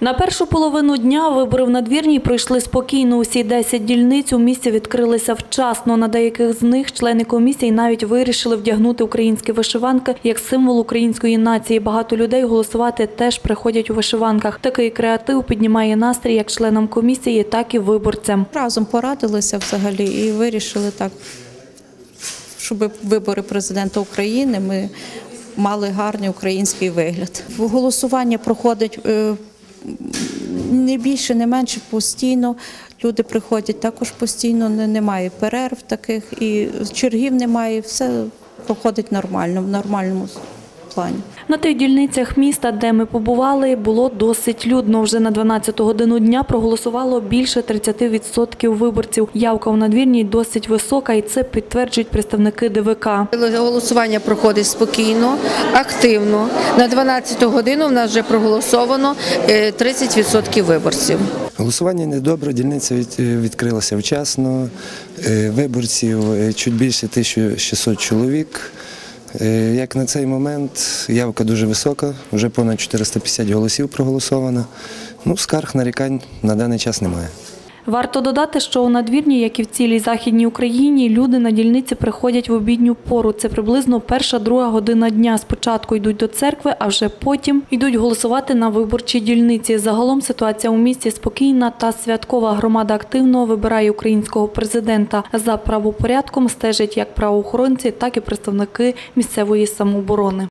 На першу половину дня вибори в надвірній пройшли спокійно. Усі 10 дільниць у місті відкрилися вчасно. На деяких з них члени комісії навіть вирішили вдягнути українські вишиванки як символ української нації. Багато людей голосувати теж приходять у вишиванках. Такий креатив піднімає настрій як членам комісії, так і виборцям. Разом порадилися взагалі і вирішили так, щоб вибори президента України ми мали гарний український вигляд. Голосування проходить е, не більше, не менше постійно. Люди приходять також постійно, немає перерв таких і чергів немає. Все проходить нормально, в нормальному плані. На тих дільницях міста, де ми побували, було досить людно. Вже на 12 годину дня проголосувало більше 30% виборців. Явка у надвірній досить висока, і це підтверджують представники ДВК. Голосування проходить спокійно, активно. На 12 годину в нас вже проголосовано е, 30% виборців. Голосування недобре, дільниця від- е, відкрилася вчасно. Е, Виборців е, чуть більше 1600 чоловік. Е, Як на цей момент явка дуже висока, вже понад 450 голосів проголосовано. Ну, скарг нарікань на даний час немає. Варто додати, що у надвірні, як і в цілій західній Україні, люди на дільниці приходять в обідню пору. Це приблизно перша-друга година дня. Спочатку йдуть до церкви, а вже потім йдуть голосувати на виборчій дільниці. Загалом ситуація у місті спокійна та святкова. Громада активно вибирає українського президента. За правопорядком стежать як правоохоронці, так і представники місцевої самооборони.